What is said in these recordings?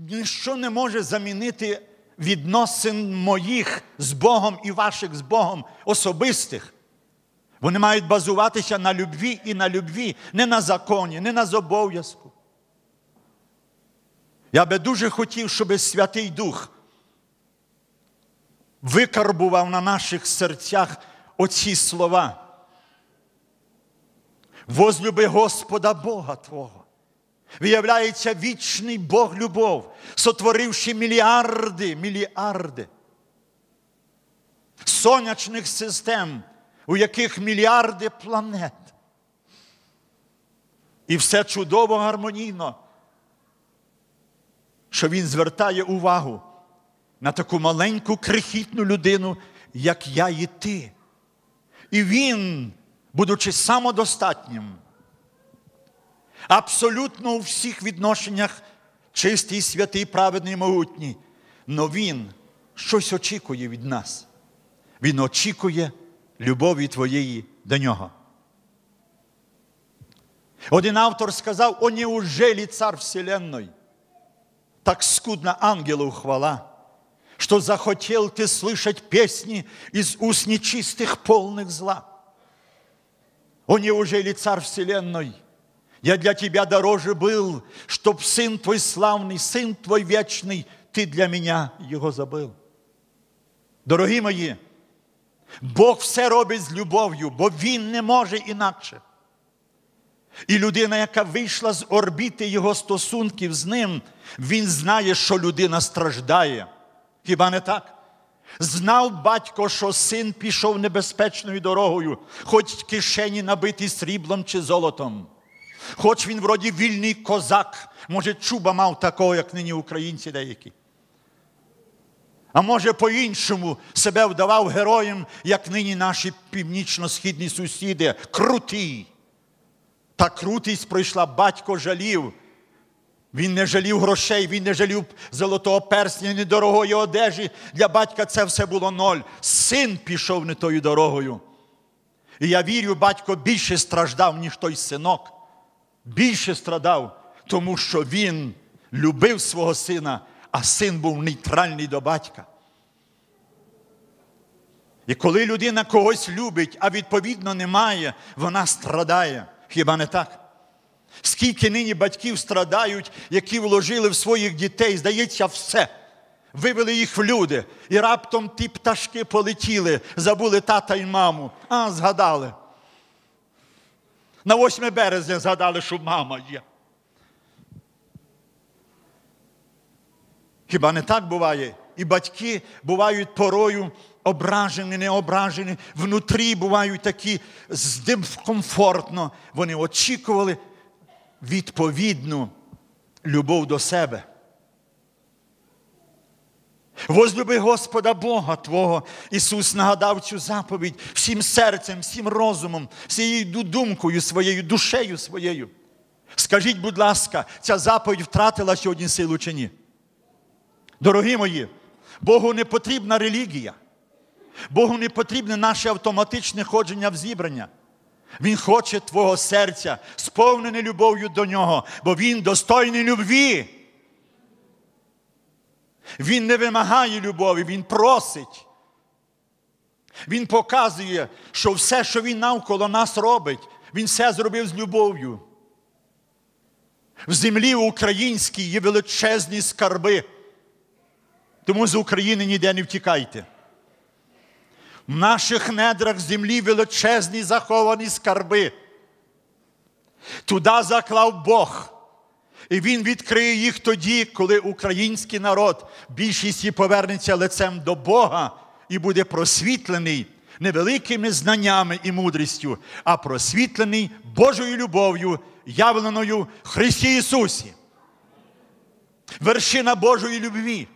ніщо не може замінити відносин моїх з Богом і ваших з Богом особистих. Вони мають базуватися на любві і на любві, не на законі, не на зобов'язку. Я би дуже хотів, щоб Святий Дух викарбував на наших серцях оці слова. Возлюби Господа Бога Твого. Виявляється вічний Бог любов, сотворивши мільярди, мільярди сонячних систем, у яких мільярди планет. І все чудово гармонійно, що він звертає увагу на таку маленьку крихітну людину, як я і ти. І він, будучи самодостатнім, абсолютно у всіх відношеннях чистий, святий, праведний, могутній, но він щось очікує від нас. Він очікує любові твоєї до нього. Один автор сказав, о неужели цар Вселенной, так скудна ангелу хвала, что захотел ты слышать песни из уст нечистых, полных зла. О, неужели царь Вселенной, я для тебя дороже был, чтоб сын твой славный, сын твой вечный, ты для меня его забыл. Дорогі мої, Бог все робить з любов'ю, бо Він не може інакше. І людина, яка вийшла з орбіти його стосунків з ним, він знає, що людина страждає. Хіба не так? Знав батько, що син пішов небезпечною дорогою, хоч кишені набиті сріблом чи золотом. Хоч він вроді вільний козак, може, чуба мав такого, як нині українці деякі. А може, по-іншому себе вдавав героєм, як нині наші північно-східні сусіди, круті. Та крутість пройшла, батько жалів. Він не жалів грошей, він не жалів золотого персня, ні дорогої одежі. Для батька це все було ноль. Син пішов не тою дорогою. І я вірю, батько більше страждав, ніж той синок. Більше страдав, тому що він любив свого сина, а син був нейтральний до батька. І коли людина когось любить, а відповідно немає, вона страдає. Хіба не так? Скільки нині батьків страдають, які вложили в своїх дітей, здається, все. Вивели їх в люди, і раптом ті пташки полетіли, забули тата і маму. А, згадали. На 8 березня згадали, що мама є. Хіба не так буває? І батьки бувають порою ображені, не ображені, внутрі бувають такі комфортно. Вони очікували відповідну любов до себе. Возлюби Господа Бога Твого. Ісус нагадав цю заповідь всім серцем, всім розумом, всією думкою своєю, душею своєю. Скажіть, будь ласка, ця заповідь втратила сьогодні силу чи ні? Дорогі мої, Богу не потрібна релігія. Богу не потрібне наше автоматичне ходження в зібрання. Він хоче твого серця, сповнене любов'ю до нього, бо Він достойний любві. Він не вимагає любові, Він просить. Він показує, що все, що він навколо нас робить, він все зробив з любов'ю. В землі українській є величезні скарби. Тому з України ніде не втікайте. В наших недрах землі величезні заховані скарби. Туди заклав Бог. І Він відкриє їх тоді, коли український народ більшість повернеться лицем до Бога і буде просвітлений не великими знаннями і мудрістю, а просвітлений Божою любов'ю, явленою в Христі Ісусі. Вершина Божої любві.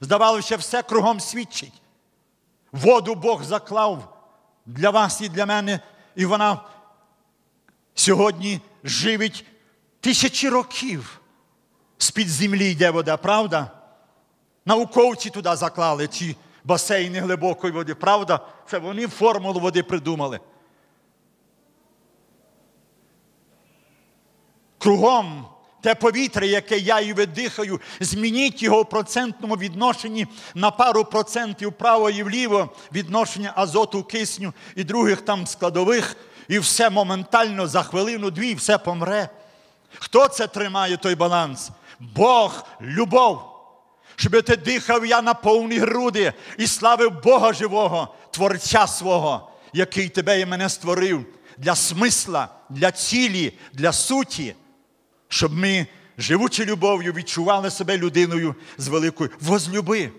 Здавалося, все кругом свідчить. Воду Бог заклав для вас і для мене, і вона сьогодні живить тисячі років. З-під землі йде вода, правда? Науковці туди заклали ці басейни глибокої води, правда? Це вони формулу води придумали. Кругом те повітря, яке я і видихаю, змініть його в процентному відношенні на пару процентів вправо і вліво відношення азоту, кисню і других там складових, і все моментально за хвилину-дві, все помре. Хто це тримає той баланс? Бог, любов. Щоб ти дихав я на повні груди і славив Бога живого, Творця свого, який тебе і мене створив для смисла, для цілі, для суті, щоб ми, живучи любов'ю, відчували себе людиною з великою возлюби.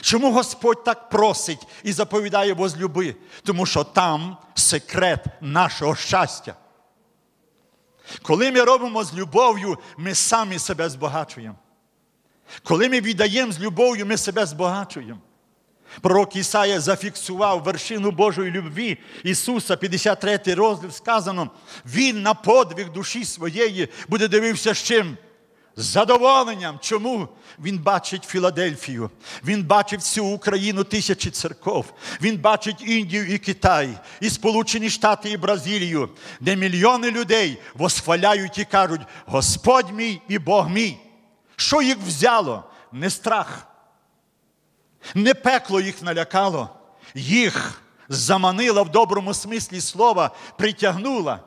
Чому Господь так просить і заповідає возлюби? Тому що там секрет нашого щастя. Коли ми робимо з любов'ю, ми самі себе збагачуємо. Коли ми віддаємо з любов'ю, ми себе збагачуємо. Пророк Ісая зафіксував вершину Божої любві Ісуса, 53 розділ сказано, Він на подвиг душі своєї буде дивився з чим? З задоволенням. Чому? Він бачить Філадельфію, він бачить всю Україну тисячі церков, він бачить Індію і Китай, і Сполучені Штати і Бразилію, де мільйони людей восхваляють і кажуть: Господь мій і Бог мій. Що їх взяло? Не страх. Не пекло їх налякало, їх заманила в доброму смислі слова, притягнула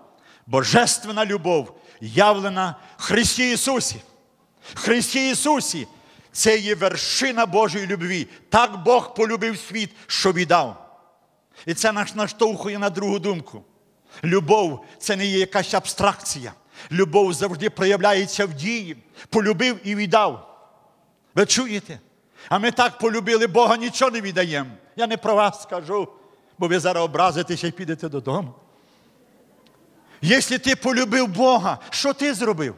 Божественна любов, явлена в Христі Ісусі. Христі Ісусі це є вершина Божої любві. Так Бог полюбив світ, що віддав. І це нас наштовхує на другу думку. Любов це не є якась абстракція. Любов завжди проявляється в дії. Полюбив і віддав. Ви чуєте? А ми так полюбили Бога, нічого не віддаємо. Я не про вас скажу, бо ви зараз образитеся і підете додому. Якщо ти полюбив Бога, що ти зробив?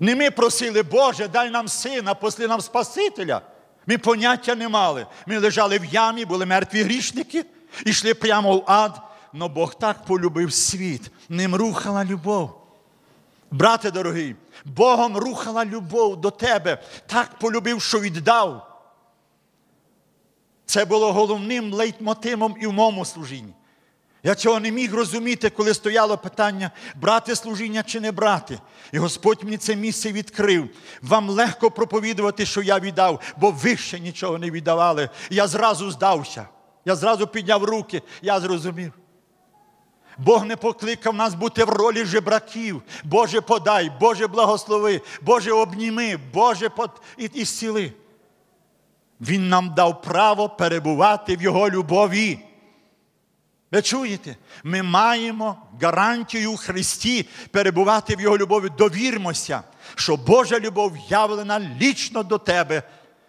Не ми просили, Боже, дай нам сина, посли нам Спасителя. Ми поняття не мали. Ми лежали в ямі, були мертві грішники і йшли прямо в ад. Но Бог так полюбив світ, ним рухала любов. Брате дорогий, Богом рухала любов до тебе, так полюбив, що віддав. Це було головним лейтмотивом і в моєму служінні. Я цього не міг розуміти, коли стояло питання, брати служіння чи не брати. І Господь мені це місце відкрив. Вам легко проповідувати, що я віддав, бо ви ще нічого не віддавали. Я зразу здався. Я зразу підняв руки, я зрозумів. Бог не покликав нас бути в ролі жебраків. Боже, подай, Боже, благослови, Боже, обніми, Боже, под... і, і зціли. Він нам дав право перебувати в Його любові. Ви чуєте? Ми маємо гарантію у Христі перебувати в Його любові. Довірмося, що Божа любов явлена лічно до тебе,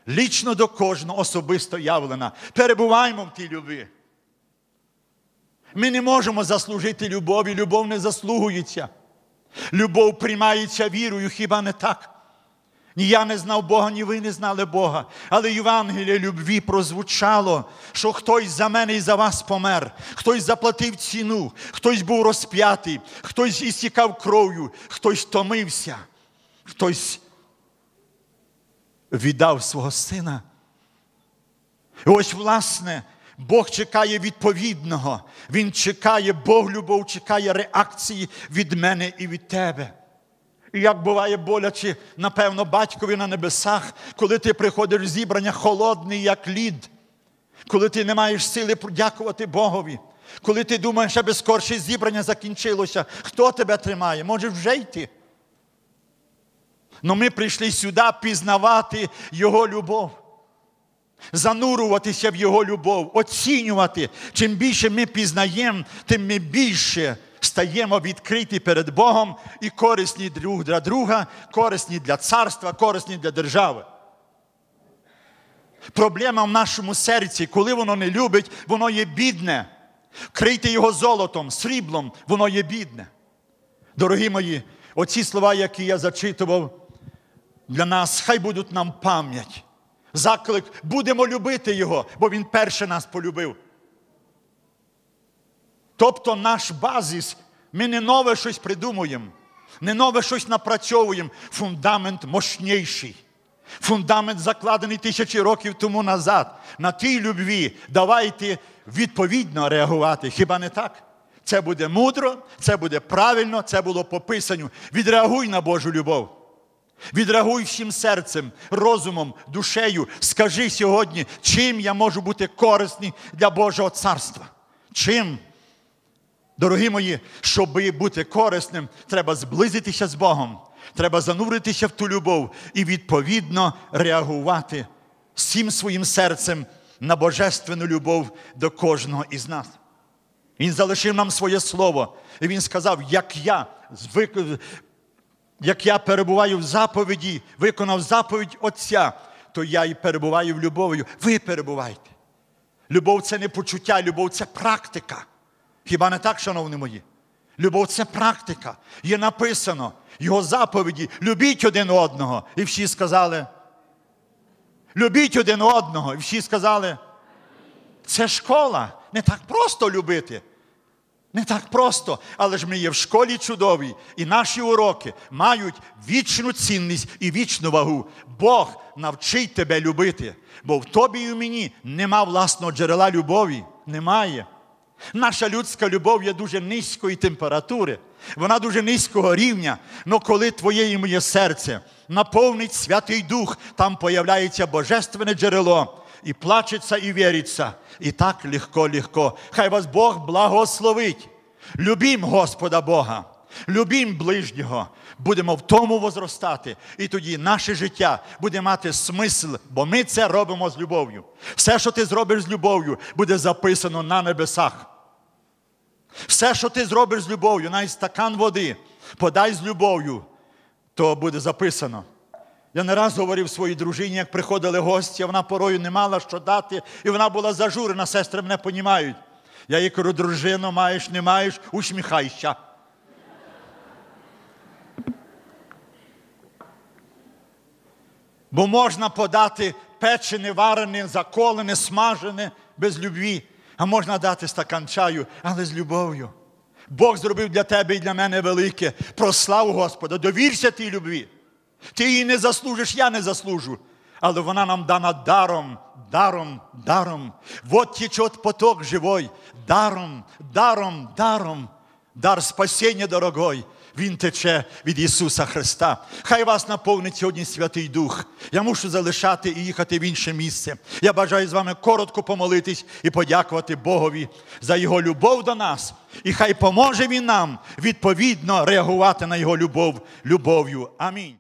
лічно до кожного особисто явлена. Перебуваємо в тій любві. Ми не можемо заслужити любові, любов не заслугується. Любов приймається вірою, хіба не так? Ні я не знав Бога, ні ви не знали Бога. Але Євангеліє любві прозвучало, що хтось за мене і за вас помер, хтось заплатив ціну, хтось був розп'ятий, хтось істікав кров'ю, хтось томився, хтось віддав свого сина. І ось, власне, Бог чекає відповідного. Він чекає, Бог любов чекає реакції від мене і від тебе. І як буває боляче, напевно, батькові на небесах, коли ти приходиш в зібрання холодний, як лід, коли ти не маєш сили подякувати Богові, коли ти думаєш, аби скорше зібрання закінчилося, хто тебе тримає? Може вже йти. Но ми прийшли сюди пізнавати Його любов, зануруватися в Його любов, оцінювати. Чим більше ми пізнаємо, тим ми більше стаємо відкриті перед Богом і корисні друг для друга, корисні для царства, корисні для держави. Проблема в нашому серці, коли воно не любить, воно є бідне. Крийте його золотом, сріблом, воно є бідне. Дорогі мої, оці слова, які я зачитував для нас, хай будуть нам пам'ять. Заклик, будемо любити Його, бо Він перше нас полюбив. Тобто наш базис, ми не нове щось придумуємо, не нове щось напрацьовуємо. Фундамент мощніший. Фундамент закладений тисячі років тому назад. На тій любві давайте відповідно реагувати. Хіба не так? Це буде мудро, це буде правильно, це було по писанню. Відреагуй на Божу любов. Відреагуй всім серцем, розумом, душею. Скажи сьогодні, чим я можу бути корисний для Божого царства. Чим? Дорогі мої, щоб бути корисним, треба зблизитися з Богом, треба зануритися в ту любов і відповідно реагувати всім своїм серцем на божественну любов до кожного із нас. Він залишив нам своє слово, і він сказав, як я звик, як я перебуваю в заповіді, виконав заповідь Отця, то я і перебуваю в любов'ю. Ви перебувайте. Любов це не почуття, любов це практика. Хіба не так, шановні мої? Любов це практика. Є написано його заповіді: любіть один одного. І всі сказали. Любіть один одного. І всі сказали. Це школа. Не так просто любити. Не так просто, але ж ми є в школі чудовій, і наші уроки мають вічну цінність і вічну вагу. Бог навчить тебе любити, бо в тобі і в мені нема власного джерела любові. Немає. Наша людська любов є дуже низької температури, вона дуже низького рівня. Но коли твоє і моє серце наповнить Святий Дух, там появляється божественне джерело. І плачеться, і віриться. І так легко-легко. Хай вас Бог благословить. Любім Господа Бога, любім ближнього. Будемо в тому возростати. І тоді наше життя буде мати смисл, бо ми це робимо з любов'ю. Все, що ти зробиш з любов'ю, буде записано на небесах. Все, що ти зробиш з любов'ю, навіть стакан води, подай з любов'ю, то буде записано. Я не раз говорив своїй дружині, як приходили гості, вона порою не мала що дати, і вона була зажурена, сестри мене понімають. Я їй кажу, дружино, маєш, не маєш, усміхайся. Бо можна подати печене, варене, заколене, смажене без любві, а можна дати стакан чаю, але з любов'ю. Бог зробив для тебе і для мене велике. Прослав Господа, довірся тій любві. Ти її не заслужиш, я не заслужу. Але вона нам дана даром, даром, даром. Вот течет поток живой. Даром, даром, даром. Дар спасіння дорогой. Він тече від Ісуса Христа. Хай вас наповнить сьогодні Святий Дух. Я мушу залишати і їхати в інше місце. Я бажаю з вами коротко помолитись і подякувати Богові за Його любов до нас. І хай поможе Він нам відповідно реагувати на Його любов любов'ю. Амінь.